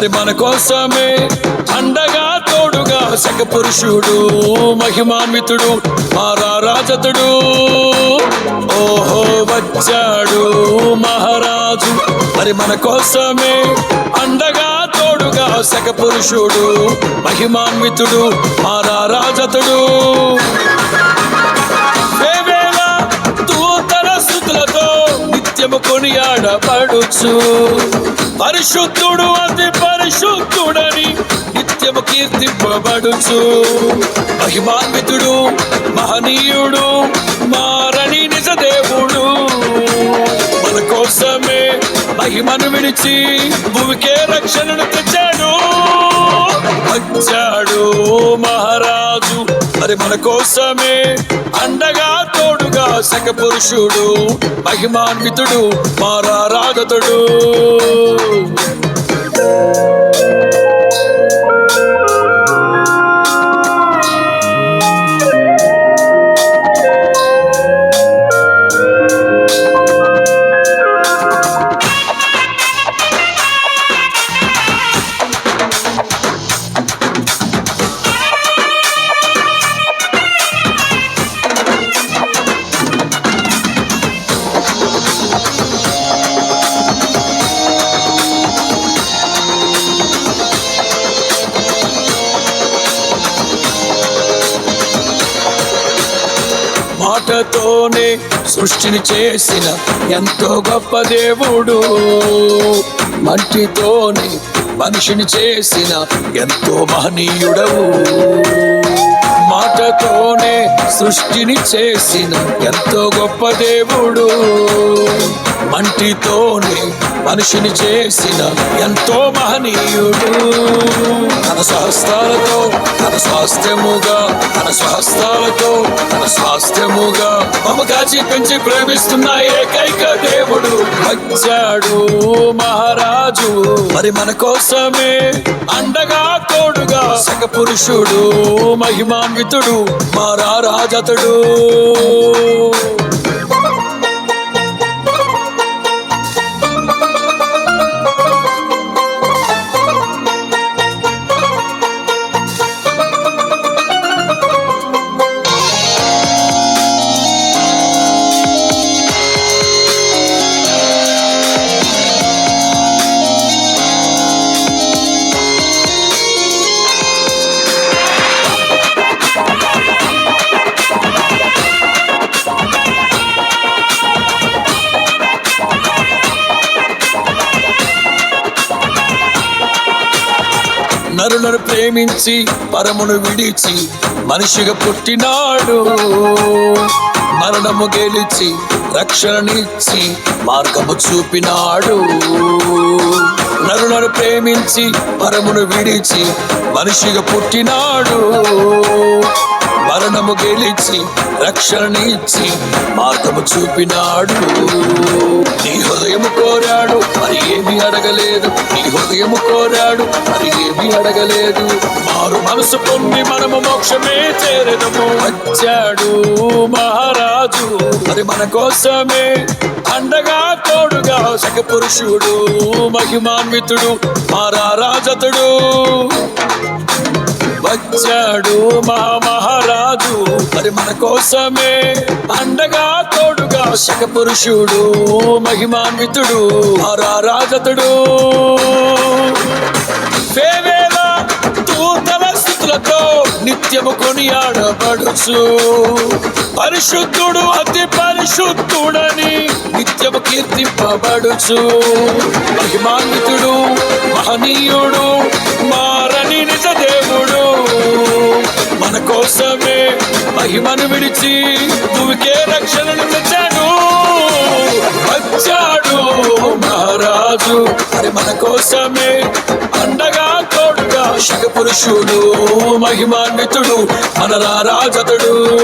మరి మన కోసమే అండగా తోడుగా శక పురుషుడు మహిమాన్వితుడు మారారాజతుడు ఓహో వచ్చాడు మహారాజు. మరి మన కోసమే అండగా తోడుగా శక పురుషుడు మహిమాన్వితుడు రాజతుడు. వేవేల దూతల స్థుతులతో నిత్యము కొనియాడబడుచు. పరిశుద్ధుడు అతి పరిశుద్ధుడని నిత్యము కీర్తింపబడుచు. మహిమాన్వితుడు మహనీయుడు మారని నిజ దేవుడు మన కోసమే మహిమను విడిచి భూమికే రక్షణను తెచ్చాడు. వచ్చాడు మహారాజు. మరి మన కోసమే అండగా పురుషుడు మహిమాన్వితుడు మారారాగతుడు. మాటతోనే సృష్టిని చేసిన ఎంతో గొప్ప దేవుడు. మంటితోనే మనిషిని చేసిన ఎంతో మహనీయుడవు. మాటతోనే సృష్టిని చేసిన ఎంతో గొప్ప దేవుడు. మంటితోనే మనిషిని చేసిన ఎంతో మహనీయుడు. తన స్వహస్తాలతో తన స్వాస్థ్యముగా తన స్వహస్తాలతో తన స్వాస్థ్యముగా మమ కాచి పెంచి ప్రేమిస్తున్న ఏకైక దేవుడు వచ్చాడు మహారాజు. మరి మన కోసమే అండగా తోడుగా సగ పురుషుడు మహిమాన్వితుడు మారారాజతుడు నరులను ప్రేమించి పరమును విడిచి మనిషిగా పుట్టినాడు. మరణము గెలిచి రక్షణనిచ్చి మార్గము చూపినాడు. నరులను ప్రేమించి పరమును విడిచి మనిషిగా పుట్టినాడు. మరణము గెలిచి రక్షణనిచ్చి మార్గము చూపినాడు. నీ హృదయము కోరాడు. మరి ఏమి అడగలేదు. నీ హృదయము కోరాడు మరి ఏమి అడగలేదు. మారు మనసు పొంది మనము మోక్షమే చేరదము. వచ్చాడు మహారాజు మరి మన కోసమే. అండగా తోడుగా సక పురుషుడు మహిమాన్వితుడు మారారాజతుడు వచ్చాడు మా మహారాజు. మరి మన కోసమే అండగా తోడుగా శక పురుషుడు మహిమాన్వితుడు రాజతుడు వేవేల దూతల స్థుతులతో నిత్యము కొనియాడబడుచు. పరిశుద్ధుడు అతి పరిశుద్ధుడని నిత్యము కీర్తింపబడుచు. మహిమాన్వితుడు మహనీయుడు మారని నిజ దేవుడు. మన కోసమే మహిమను విడిచి నువ్వుకే రక్షణను తెచ్చాడు. వచ్చాడు మహారాజు. మరి మన కోసమే అండగా తోడుగా శక పురుషుడు మహిమాన్వితుడు మన రాజతుడు.